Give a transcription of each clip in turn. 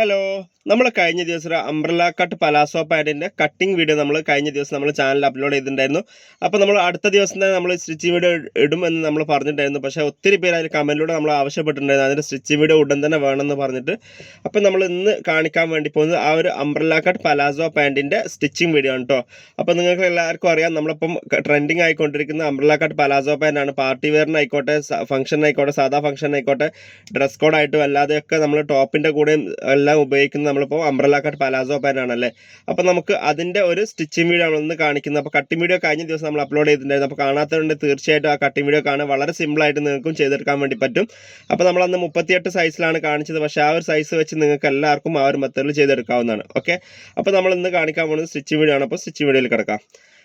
Hello നമ്മൾ കഴിഞ്ഞ ദിവസം ഒരു അംബ്രല കട്ട് പലാസോ പാന്റിന്റെ കട്ടിംഗ് വീഡിയോ നമ്മൾ കഴിഞ്ഞ ദിവസം നമ്മൾ ചാനൽ അപ്ലോഡ് ചെയ്തിട്ടുണ്ടായിരുന്നു. അപ്പോൾ നമ്മൾ അടുത്ത ദിവസം തന്നെ നമ്മൾ സ്റ്റിച്ചിങ് വീഡിയോ ഇടുമെന്ന് നമ്മൾ പറഞ്ഞിട്ടുണ്ടായിരുന്നു. പക്ഷേ ഒത്തിരി പേര് അതിൽ കമന്റിലൂടെ നമ്മൾ ആവശ്യപ്പെട്ടിട്ടുണ്ടായിരുന്നു. അതിന്റെ സ്റ്റിച്ചിങ് വീഡിയോ ഉടൻ തന്നെ വേണമെന്ന് പറഞ്ഞിട്ട്. അപ്പോൾ നമ്മൾ ഇന്ന് കാണിക്കാൻ വേണ്ടി പോകുന്നത് ആ ഒരു അംബ്രല കട്ട് പലാസോ പാന്റിന്റെ സ്റ്റിച്ചിങ് വീഡിയോ ആണ് കേട്ടോ അപ്പോൾ നിങ്ങൾക്ക് എല്ലാവർക്കും അറിയാം നമ്മളിപ്പം ട്രെൻഡിങ് ആയിക്കൊണ്ടിരിക്കുന്ന അംബ്രല കട്ട് പലാസോ പാന്റാണ് പാർട്ടി വെയറിനായിക്കോട്ടെ ഫംഗ്ഷനായിക്കോട്ടെ സാധാ ഫംഗ്ഷനായിക്കോട്ടെ ഡ്രസ് കോഡായിട്ടും അല്ലാതെയൊക്കെ നമ്മൾ ടോപ്പിന്റെ കൂടെയും ഉപയോഗിക്കുന്നത് നമ്മളിപ്പോൾ അംബ്രല കട്ട് പലാസോ പാന്റ് ആണല്ലേ? അപ്പോൾ നമുക്ക് അതിന്റെ ഒരു സ്റ്റിച്ചിങ് വീഡിയോ നമ്മളൊന്ന് കാണിക്കുന്നത്. അപ്പോൾ കട്ടിംഗ് വീഡിയോ കഴിഞ്ഞ ദിവസം നമ്മൾ അപ്ലോഡ് ചെയ്തിട്ടുണ്ടായിരുന്നു. അപ്പോൾ കാണാത്തതുകൊണ്ട് തീർച്ചയായിട്ടും ആ കട്ടിംഗ് വീഡിയോ കാണാൻ വളരെ സിമ്പിളായിട്ട് നിങ്ങൾക്കും ചെയ്തെടുക്കാൻ വേണ്ടി പറ്റും. അപ്പോൾ നമ്മൾ അന്ന് മുപ്പത്തിയെട്ട് സൈസിലാണ് കാണിച്ചത്. പക്ഷേ ആ ഒരു സൈസ് വെച്ച് നിങ്ങൾക്ക് എല്ലാവർക്കും ആ ഒരു മെത്തേഡിൽ ചെയ്തെടുക്കാവുന്നതാണ്. ഓക്കെ അപ്പോൾ നമ്മൾ ഇന്ന് കാണിക്കാൻ പോകുന്നത് സ്റ്റിച്ചിങ് വീഡിയോ ആണ്. അപ്പോൾ സ്റ്റിച്ചിങ് വീഡിയോയിൽ കിടക്കാം.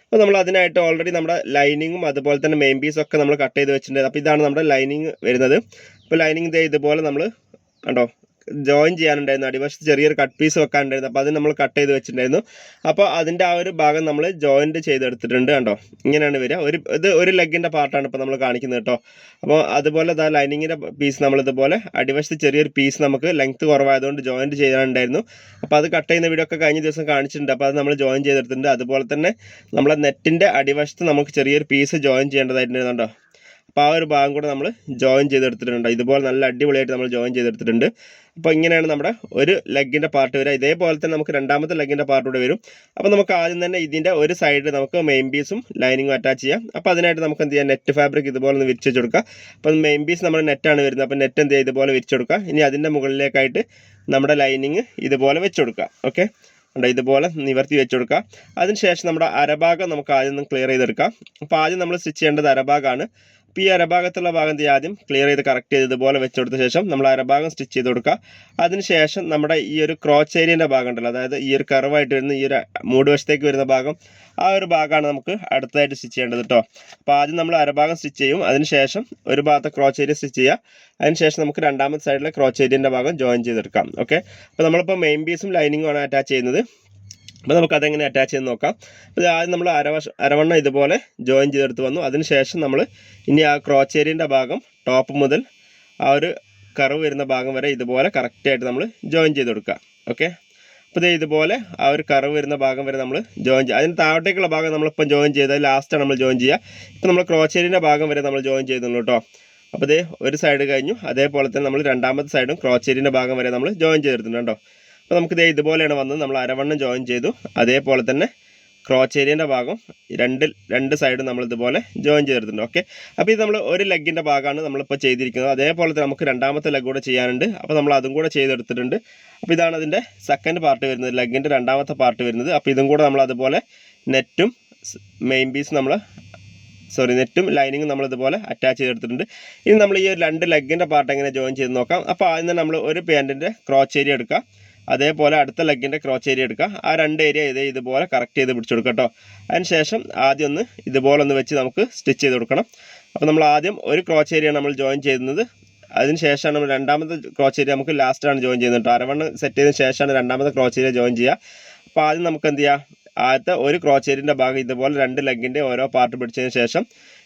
അപ്പോൾ നമ്മൾ അതിനായിട്ട് ഓൾറെഡി നമ്മുടെ ലൈനിങ്ങും അതുപോലെ തന്നെ മെയിൻ പീസും ഒക്കെ നമ്മൾ കട്ട് ചെയ്ത് വെച്ചിട്ടുണ്ട്. അപ്പോൾ ഇതാണ് നമ്മുടെ ലൈനിങ് വരുന്നത്. അപ്പോൾ ലൈനിങ് ഇതേ ഇതുപോലെ നമ്മൾ കണ്ടോ? ജോയിൻ ചെയ്യാനുണ്ടായിരുന്നു. അടിവശത്ത് ചെറിയൊരു കട്ട് പീസ് വെക്കാനുണ്ടായിരുന്നു. അപ്പോൾ അത് നമ്മൾ കട്ട് ചെയ്ത് വെച്ചിട്ടുണ്ടായിരുന്നു. അപ്പോൾ അതിന്റെ ആ ഒരു ഭാഗം നമ്മൾ ജോയിന്റ് ചെയ്തെടുത്തിട്ടുണ്ട് കണ്ടോ? ഇങ്ങനെയാണ് വരിക. ഒരു ഇത് ഒരു ലെഗിന്റെ പാർട്ടാണ് ഇപ്പോൾ നമ്മൾ കാണിക്കുന്നത് കേട്ടോ. അപ്പോൾ അതുപോലെ ആ ലൈനിങ്ങിന്റെ പീസ് നമ്മളിതുപോലെ അടിവശത്ത് ചെറിയൊരു പീസ് നമുക്ക് ലെങ്ത് കുറവായതുകൊണ്ട് ജോയിന്റ് ചെയ്യാനുണ്ടായിരുന്നു. അപ്പോൾ അത് കട്ട് ചെയ്യുന്ന വീഡിയോ ഒക്കെ കഴിഞ്ഞ ദിവസം കാണിച്ചിട്ടുണ്ട്. അപ്പോൾ അത് നമ്മൾ ജോയിൻ ചെയ്തെടുത്തിട്ടുണ്ട്. അതുപോലെ തന്നെ നമ്മളെ നെറ്റിന്റെ അടിവശത്ത് നമുക്ക് ചെറിയൊരു പീസ് ജോയിൻ ചെയ്യേണ്ടതായിട്ടുണ്ടോ അപ്പോൾ ആ ഒരു ഭാഗം കൂടെ നമ്മൾ ജോയിൻ ചെയ്തെടുത്തിട്ടുണ്ട്. ഇതുപോലെ നല്ല അടിപൊളിയായിട്ട് നമ്മൾ ജോയിൻ ചെയ്തെടുത്തിട്ടുണ്ട്. അപ്പോൾ ഇങ്ങനെയാണ് നമ്മുടെ ഒരു ലെഗിന്റെ പാർട്ട് വരിക. ഇതേപോലെ തന്നെ നമുക്ക് രണ്ടാമത്തെ ലെഗിന്റെ പാർട്ട് കൂടെ വരും. അപ്പോൾ നമുക്ക് ആദ്യം തന്നെ ഇതിന്റെ ഒരു സൈഡിൽ നമുക്ക് മെയിൻ പീസും ലൈനിങ്ങും അറ്റാച്ച് ചെയ്യാം. അപ്പോൾ അതിനായിട്ട് നമുക്ക് എന്ത് ചെയ്യാം? നെറ്റ് ഫാബ്രിക് ഇതുപോലെ ഒന്ന് വിരിച്ചു കൊടുക്കുക അപ്പോൾ മെയിൻ പീസ് നമ്മുടെ നെറ്റാണ് വരുന്നത്. അപ്പോൾ നെറ്റ് എന്ത് ചെയ്യുക? ഇതുപോലെ വിരിച്ചു കൊടുക്കുക. ഇനി അതിന്റെ മുകളിലേക്കായിട്ട് നമ്മുടെ ലൈനിങ് ഇതുപോലെ വെച്ച് കൊടുക്കുക. ഓക്കെ ഉണ്ട് ഇതുപോലെ നിവർത്തി വെച്ച് കൊടുക്കുക. അതിനുശേഷം നമ്മുടെ അരഭാഗം നമുക്ക് ആദ്യം ഒന്ന് ക്ലിയർ ചെയ്തെടുക്കാം. അപ്പോൾ ആദ്യം നമ്മൾ സ്റ്റിച്ച് ചെയ്യേണ്ടത് അരഭാഗമാണ്. അപ്പോൾ ഈ അരഭാഗത്തുള്ള ഭാഗം എന്ത് ആദ്യം ക്ലിയർ ചെയ്ത് കറക്റ്റ് ചെയ്ത് ഇതുപോലെ വെച്ച് കൊടുത്ത ശേഷം നമ്മൾ അരഭാഗം സ്റ്റിച്ച് ചെയ്ത് കൊടുക്കുക. അതിനുശേഷം നമ്മുടെ ഈ ഒരു ക്രോച്ച് ഏരിയന്റെ ഭാഗം ഉണ്ടല്ലോ അതായത് ഈ ഒരു കർവായിട്ട് വരുന്ന ഈ ഒരു മൂട് വശത്തേക്ക് വരുന്ന ഭാഗം ആ ഒരു ഭാഗമാണ് നമുക്ക് അടുത്തതായിട്ട് സ്റ്റിച്ച് ചെയ്യേണ്ടത് കേട്ടോ അപ്പോൾ ആദ്യം നമ്മൾ അരഭാഗം സ്റ്റിച്ച് ചെയ്യും. അതിനുശേഷം ഒരു ഭാഗത്തെ ക്രോച്ച് ഏരിയ സ്റ്റിച്ച് ചെയ്യുക. അതിനുശേഷം നമുക്ക് രണ്ടാമത്തെ സൈഡിലെ ക്രോച്ച് ഏരിയന്റെ ഭാഗം ജോയിൻ ചെയ്തെടുക്കാം. ഓക്കെ അപ്പോൾ നമ്മളിപ്പോൾ മെയിൻ പീസും ലൈനിങ്ങുമാണ് അറ്റാച്ച് ചെയ്യുന്നത്. അപ്പോൾ നമുക്ക് അതെങ്ങനെ അറ്റാച്ച് ചെയ്ത് നോക്കാം അപ്പോൾ ആദ്യം നമ്മൾ അരവശ അരവണ്ണം ഇതുപോലെ ജോയിൻ ചെയ്തെടുത്ത് വന്നു. അതിനുശേഷം നമ്മൾ ഇനി ആ ക്രോച്ചേരിന്റെ ഭാഗം ടോപ്പ് മുതൽ ആ ഒരു കറവ് വരുന്ന ഭാഗം വരെ ഇതുപോലെ കറക്റ്റായിട്ട് നമ്മൾ ജോയിൻ ചെയ്ത് കൊടുക്കുക. ഓക്കെ അപ്പോൾ ഇത് ഇതുപോലെ ആ ഒരു കറവ് വരുന്ന ഭാഗം വരെ നമ്മൾ ജോയിൻ ചെയ്യുക അതിന് താഴോട്ടേക്കുള്ള ഭാഗം നമ്മളിപ്പം ജോയിൻ ചെയ്താൽ ലാസ്റ്റാണ് നമ്മൾ ജോയിൻ ചെയ്യുക. ഇപ്പോൾ നമ്മൾ ക്രോച്ചേരിന്റെ ഭാഗം വരെ നമ്മൾ ജോയിൻ ചെയ്തുള്ളൂ കേട്ടോ അപ്പോൾ ഒരു സൈഡ് കഴിഞ്ഞു. അതേപോലെ തന്നെ നമ്മൾ രണ്ടാമത്തെ സൈഡും ക്രോച്ചേരിന്റെ ഭാഗം വരെ നമ്മൾ ജോയിൻ കേട്ടോ അപ്പോൾ നമുക്ക് ഇതേ ഇതുപോലെയാണ് വന്നത്. നമ്മൾ അരവണ്ണം ജോയിൻ ചെയ്തു. അതേപോലെ തന്നെ ക്രോച്ച് ഏരിയന്റെ ഭാഗം രണ്ട് രണ്ട് സൈഡും നമ്മൾ ഇതുപോലെ ജോയിൻ ചെയ്തിട്ടുണ്ട്. ഓക്കെ അപ്പോൾ ഇത് നമ്മൾ ഒരു ലെഗിന്റെ ഭാഗമാണ് നമ്മളിപ്പോൾ ചെയ്തിരിക്കുന്നത്. അതേപോലെ തന്നെ നമുക്ക് രണ്ടാമത്തെ ലെഗ് കൂടെ ചെയ്യാനുണ്ട്. അപ്പോൾ നമ്മൾ അതും കൂടെ ചെയ്തെടുത്തിട്ടുണ്ട്. അപ്പോൾ ഇതാണ് അതിന്റെ സെക്കൻഡ് പാർട്ട് വരുന്നത്. ലെഗിന്റെ രണ്ടാമത്തെ പാർട്ട് വരുന്നത്. അപ്പോൾ ഇതും കൂടെ നമ്മൾ അതുപോലെ നെറ്റും മെയിൻ പീസ് നമ്മൾ സോറി നെറ്റും ലൈനിങ്ങും നമ്മൾ ഇതുപോലെ അറ്റാച്ച് ചെയ്തെടുത്തിട്ടുണ്ട്. ഇനി നമ്മൾ ഈ രണ്ട് ലെഗിന്റെ പാർട്ട് എങ്ങനെ ജോയിൻ ചെയ്ത് നോക്കാം. അപ്പോൾ ആദ്യം നമ്മൾ ഒരു പാന്റിന്റെ ക്രോച്ച് എടുക്കാം. അതേപോലെ അടുത്ത ലെഗിന്റെ ക്രോച്ച് ഏരിയ എടുക്കുക. ആ രണ്ട് ഏരിയ ഇതേ ഇതുപോലെ കറക്റ്റ് ചെയ്ത് പിടിച്ചെടുക്കുക കേട്ടോ. അതിനുശേഷം ആദ്യം ഒന്ന് ഇതുപോലെ ഒന്ന് വെച്ച് നമുക്ക് സ്റ്റിച്ച് ചെയ്ത് കൊടുക്കണം. അപ്പോൾ നമ്മൾ ആദ്യം ഒരു ക്രോച്ച് ഏരിയ നമ്മൾ ജോയിൻ ചെയ്യുന്നത്. അതിന് ശേഷമാണ് നമ്മൾ രണ്ടാമത്തെ ക്രോച്ച് ഏരിയ നമുക്ക് ലാസ്റ്റാണ് ജോയിൻ ചെയ്യുന്നത് കേട്ടോ. അരവണ്ണം സെറ്റ് ചെയ്തതിന് ശേഷമാണ് രണ്ടാമത്തെ ക്രോച്ച് ഏരിയ ജോയിൻ ചെയ്യുക. അപ്പോൾ ആദ്യം നമുക്ക് എന്ത് ചെയ്യാം? ആദ്യത്തെ ഒരു ക്രോച്ച് ഏരിയന്റെ ഭാഗം ഇതുപോലെ രണ്ട് ലെഗിന്റെ ഓരോ പാർട്ട് പിടിച്ചതിന് ശേഷം